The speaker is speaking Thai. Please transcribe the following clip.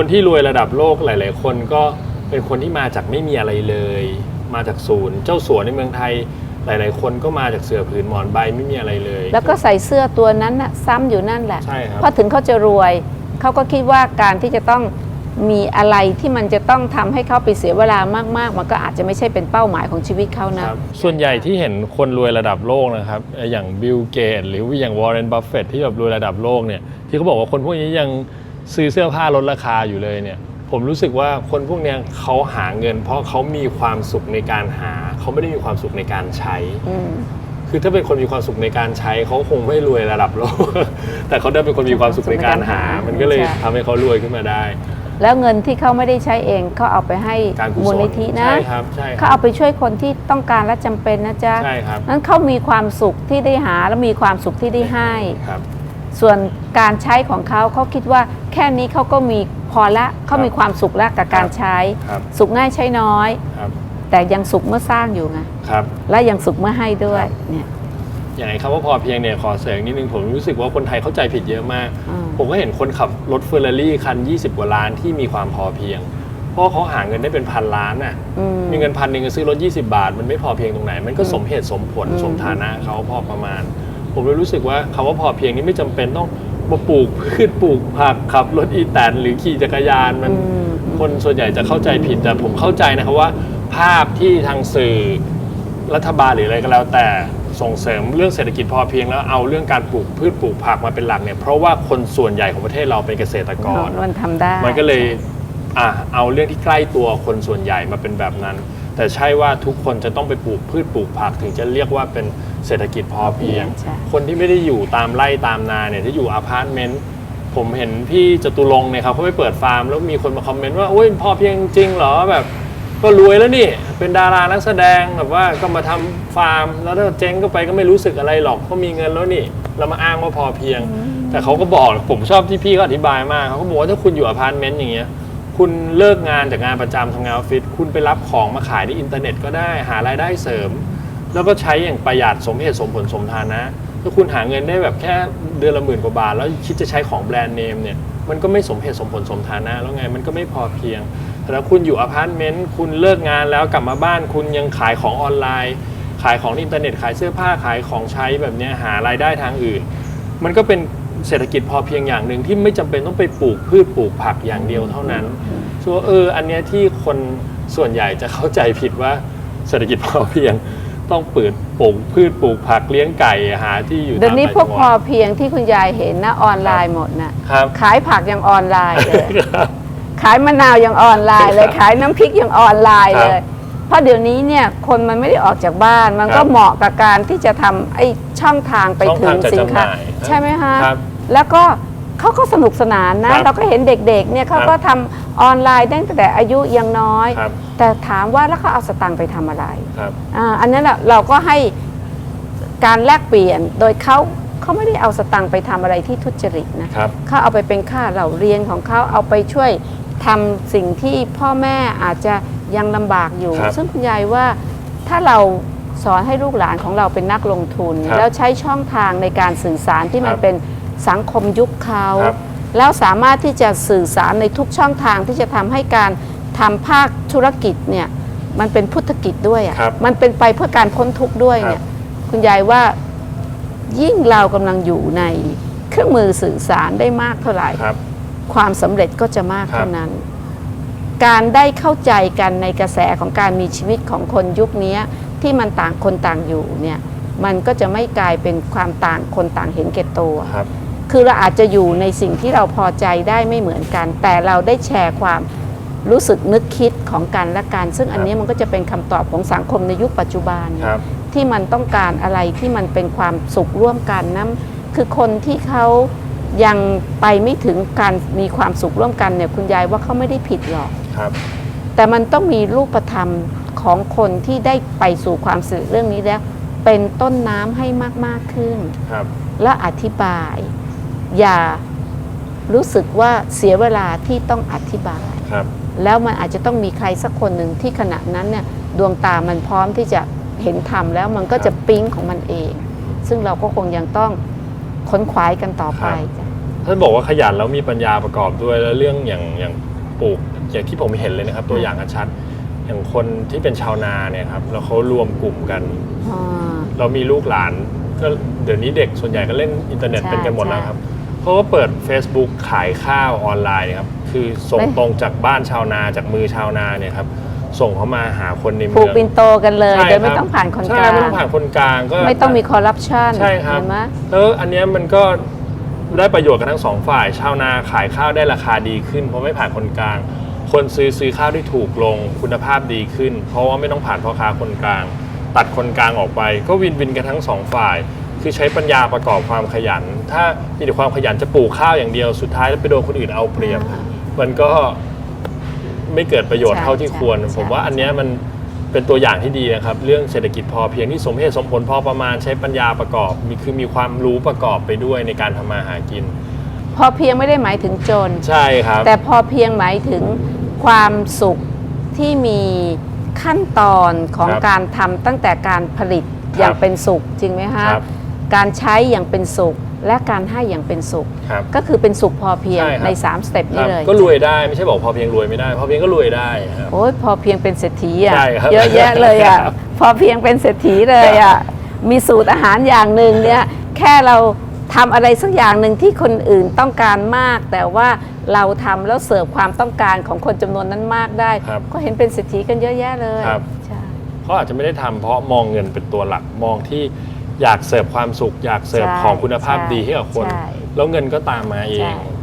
คนที่รวยระดับโลกหลาย ๆ คนก็เป็นคนที่มาจากไม่มีอะไรเลย มาจากศูนย์ เจ้าสัวในเมืองไทยหลาย ๆ คนก็มาจากเสือผืนหมอนใบไม่มีอะไรเลย แล้วก็ใส่เสื้อตัวนั้นน่ะซ้ำอยู่นั่นแหละใช่ครับ เพราะถึงเขาจะรวย เขาก็คิดว่าการที่จะต้องมีอะไรที่มันจะต้องทำให้เขาไปเสียเวลามากๆ มันก็อาจจะไม่ใช่เป็นเป้าหมายของชีวิตเขานะ ครับส่วนใหญ่ที่เห็นคนรวยระดับโลกนะครับเอ่ออย่างบิลเกตหรืออย่างวอร์เรนบัฟเฟตที่แบบรวยระดับโลกเนี่ยที่เขาบอกว่าคนพวกนี้ยัง ซื้อเสื้อผ้าลดราคาอยู่เลยเนี่ย ผมรู้สึกว่าคนพวกเนี้ยเขาหาเงิน เพราะเขามีความสุขในการหา เขาไม่ได้มีความสุขในการใช้ อืม คือถ้าเป็นคนมีความสุขในการใช้เขาคงไม่รวยระดับโลก แต่เขาได้เป็นคนมีความสุขในการหา มันก็เลยใช่ ทำให้เขารวยขึ้นมาได้ แล้วเงินที่เขาไม่ได้ใช้เองเขาเอาไปให้การกุศลมูลนิธินะใช่ครับใช่คเขารับเอาไปช่วยคนที่ต้องการและจำเป็นนะจ๊ะใช่ครับนั้นเขามีความสุขที่ได้หาและมีความสุขที่ได้ให้ ครับ ส่วน การใช้ของเขาเขาคิดว่าแค่นี้เขาก็มีพอละเขามีความสุขแล้วกับการใช้ ครับสุขง่ายใช้น้อย ครับแต่ยังสุขเมื่อสร้างอยู่ไงครับ และยังสุขเมื่อให้ด้วยเนี่ยอย่างไอ้คำว่าพอเพียงเนี่ยขอเสริมนิดนึงผมรู้สึกว่าคนไทยเข้าใจผิดเยอะมาก อืม ผมก็เห็นคนขับรถเฟอร์รารี่คัน 20 กว่าล้านที่มีความพอเพียง เพราะเขาหาเงินได้เป็นพันล้านน่ะอืม มีเงินพันหนึ่งก็ซื้อรถ 20 บาท มันไม่พอเพียงตรงไหน มันก็สมเหตุสมผลอืม สมฐานะเขาพอประมาณ ผมเลยรู้สึกว่าคำว่าพอเพียงนี่ไม่จำเป็นต้อง มาปลูกพืชปลูกผักขับรถอีแตนหรือขี่จักรยานมันอืมคนส่วนใหญ่จะเข้าใจผิดแต่ผมเข้าใจนะครับว่า ภาพที่ทางสื่อรัฐบาลหรืออะไรก็แล้ว แต่ส่งเสริมเรื่องเศรษฐกิจพอเพียงแล้วเอาเรื่องการปลูกพืชปลูกผักมาเป็นหลักเนี่ยเพราะว่าคนส่วนใหญ่ของประเทศเราเป็นเกษตรกรมันทำได้ มันก็เลยอะเอาเรื่องที่ใกล้ตัวคนส่วนใหญ่มาเป็นแบบนั้น แต่ใช่ว่าทุกคนจะต้องไปปลูกพืชปลูกผักถึงจะเรียกว่าเป็นเศรษฐกิจพอเพียง ใช่ คนที่ไม่ได้อยู่ตามไร่ตามนาเนี่ยที่อยู่อพาร์ตเมนต์ผมเห็นพี่จตุรงค์เนี่ยครับเขาไปเปิดฟาร์มแล้วมีคนมาคอมเมนต์ว่าโอ้ยพอเพียงจริงเหรอแบบ ก็รวยแล้วนี่ เป็นดารานักแสดงแบบว่าก็มาทำฟาร์ม แล้วถ้าเจ๊งก็ไปก็ไม่รู้สึกอะไรหรอกเพราะมีเงินแล้วนี่ เรามาอ้างว่าพอเพียง แต่เขาก็บอกผมชอบที่พี่เขาอธิบายมากเขาก็บอกว่าถ้าคุณอยู่อพาร์ตเมนต์อย่างเงี้ย คุณเลิกงานจากงานประจำทำงานออฟฟิศคุณไปรับของมาขายในอินเทอร์เน็ตก็ได้หารายได้เสริม แล้วก็ใช้อย่างประหยัดสมเหตุสมผลสมฐานะถ้าคุณหาเงินได้แบบแค่เดือนละหมื่นกว่าบาท แล้วคิดจะใช้ของแบรนด์เนมเนี่ยมันก็ไม่สมเหตุสมผลสมฐานะแล้วไงมันก็ไม่พอเพียงแต่ถ้าคุณอยู่อพาร์ตเมนต์คุณเลิกงานแล้วกลับมาบ้านคุณยังขายของออนไลน์ ขายของในอินเทอร์เน็ตขายเสื้อผ้าขายของใช้แบบเนี้ยหารายได้ทางอื่น มันก็เป็น เศรษฐกิจพอเพียงอย่างหนึ่งที่ไม่จำเป็นต้องไปปลูกพืชปลูกผักอย่างเดียวเท่านั้นชัวาเอออันเนี้ยที่คนส่วนใหญ่จะเข้าใจผิดว่าเศรษฐกิจพอเพียงต้องเปิดปลูกพืชปลูกผักเลี้ยงไก่หาที่อยู่เดี๋ยวนี้ตามพวกต่างพจัองหวัดเพียงที่คุณยายเห็นนะออนไลน์หมดนะครับขายผักยังออนไลน์เลยขายมะนาวยังออนไลน์เลยขายน้ำพริกยังออนไลน์เลย เพราะเดี๋ยวนี้เนี่ยคนมันไม่ได้ออกจากบ้าน มันคก็รับเหมาะกับการที่จะทำไอ้ช่องทางไปช่องถึทางงจัดสินค้าจำหน่ายครับใช่ไหมฮะครับแล้วก็เขาก็สนุกสนานนะ ครับเราก็เห็นเด็กๆเนี่ยเขาก็ทำออนไลน์ตั้งแต่อายุยังน้อย ครับ แต่ถามว่าแล้วเขาเอาสตังค์ไปทำอะไร ครับ อ่าอันนั้นแหละเราก็ให้การแลกเปลี่ยนโดยเขาเขาไม่ได้เอาสตังค์ไปทำอะไรที่ทุจริตนะครับ เขาเอาไปเป็นค่าเหล่าเรียนของเขาเอาไปช่วยทำสิ่งที่พ่อแม่อาจจะ ยังลำบากอยู่ ครับซึ่งคุณยายว่าถ้าเราสอนให้ลูกหลานของเราเป็นนักลงทุน ครับแล้วใช้ช่องทางในการสื่อสารที่มันครับเป็นสังคมยุคเขา ครับแล้วสามารถที่จะสื่อสารในทุกช่องทางที่จะทำให้การทำภาคธุรกิจเนี่ยมันเป็นพุทธกิจด้วยครัอะ่ะบมันเป็นไปเพื่อการพ้นทุกข์ด้วยเนี่ยคุณยายว่ายิ่งเรากำลังอยู่ในเครื่องมือสื่อสารได้มากเท่าไหร่ ครับ ความสำเร็จก็จะมากครับ เท่านั้น การได้เข้าใจกันในกระแสของการมีชีวิตของคนยุคนี้ที่มันต่างคนต่างอยู่เนี่ยมันก็จะไม่กลายเป็นความต่างคนต่างเห็นแก่ตัวครับคือเราอาจจะอยู่ในสิ่งที่เราพอใจได้ไม่เหมือนกัน แต่เราได้แชร์ความรู้สึกนึกคิดของกันและกัน ซึ่งอันนี้มันก็จะเป็นคำตอบของสังคมในยุคปัจจุบันครับที่มันต้องการอะไรที่มันเป็นความสุขร่วมกันนะคือคนที่เขา ยังไปไม่ถึงการมีความสุขร่วมกันเนี่ยคุณยายว่าเขาไม่ได้ผิดหรอก ครับ แต่มันต้องมีรูปธรรมของคนที่ได้ไปสู่ความสุขเรื่องนี้แล้ว เป็นต้นน้ำให้มากๆขึ้น ครับ และอธิบาย อย่ารู้สึกว่าเสียเวลาที่ต้องอธิบาย ครับ แล้วมันอาจจะต้องมีใครสักคนหนึ่งที่ขณะนั้นเนี่ยดวงตามันพร้อมที่จะเห็นธรรมแล้วมันก็จะปิ๊งของมันเอง ซึ่งเราก็คงยังต้องค้นคว้ายกันต่อไปจ้ะ ท่านบอกว่าขยันแล้วมีปัญญาประกอบด้วยแล้วเรื่องอย่างอย่างปลูกอย่างที่ผมเห็นเลยนะครับ ตัวอย่างชัดๆอย่างคนที่เป็นชาวนาเนี่ยครับแล้วเขารวมกลุ่มกัน อ่า เรามีลูกหลานก็เดี๋ยวนี้เด็กส่วนใหญ่ก็เล่นอินเทอร์เน็ตใช่เป็นกันหมดแล้วใช่ครับเขาก็เปิด Facebook ขายข้าวออนไลน์ครับคือส่งไม่ตรงจากบ้านชาวนาจากมือชาวนาเนี่ยครับส่งเขามาหาคนในผูเมืกองปินโตกันเลยใช่โดยไม่รับต้องผ่านคนใช่กลางไม่ต้องผ่านคนกลางก็ ไม่ต้องมีคอร์รัปชันใช่ครับ เห็นไหม แล้วอันเนี้ยมันก็ ได้ประโยชน์กันทั้งสองฝ่าย ชาวนาขายข้าวได้ราคาดีขึ้น เพราะไม่ผ่านคนกลาง คนซื้อซื้อข้าวที่ถูกลง คุณภาพดีขึ้น เพราะว่าไม่ต้องผ่านพ่อค้าคนกลาง ตัดคนกลางออกไป ก็วินวินกันทั้งสองฝ่าย คือใช้ปัญญาประกอบความขยัน ถ้ามีแต่ความขยันจะปลูกข้าวอย่างเดียว สุดท้ายแล้วไปโดนคนอื่นเอาเปรียบ มันก็ไม่เกิดประโยชน์เท่าที่ควร ผมว่าอันเนี้ยมัน เป็นตัวอย่างที่ดีนะครับ เรื่องเศรษฐกิจพอเพียงที่สมเหตุสมผลพอประมาณใช้ปัญญาประกอบมีคือมีความรู้ประกอบไปด้วยในการทำมาหากิน พอเพียงไม่ได้หมายถึงจน ใช่ครับ แต่พอเพียงหมายถึงความสุขที่มีขั้นตอนของครับการทำตั้งแต่การผลิตอย่างเป็นสุขจริงไหมฮะครับ การใช้อย่างเป็นสุข และการให้อย่างเป็นสุข ครับ ก็คือเป็นสุขพอเพียงใช่ครับ ใน3สเต็ปคนี้รับเลย ก็รวยได้ไม่ใช่บอกพอเพียงรวยไม่ได้พอเพียงก็รวยได้ครับ โอ้ยพอเพียงเป็นเศรษฐีอะใช่ครับเยอะแยะเลยอะครับพอเพียงเป็นเศรษฐีเลยอะมีสูตรอาหารอย่างหนึ่งเนี่ยแค่เราทำอะไรสักอย่างหนึ่งที่คนอื่นต้องการมาก แต่ว่าเราทำแล้วเสิร์ฟความต้องการของคนจำนวนนั้นมากได้ ครับก็เห็นเป็นเศรษฐีกันเยอะแยะเลยครับ ใช่ เขาอาจจะไม่ได้ทำเพราะมองเงินเป็นตัวหลักมองที่ อยากเสิร์ฟความสุข อยากเสิร์ฟใช่ของคุณภาพใช่ดีให้กับคน ใช่ แล้วเงินก็ตามมาเอง ใช่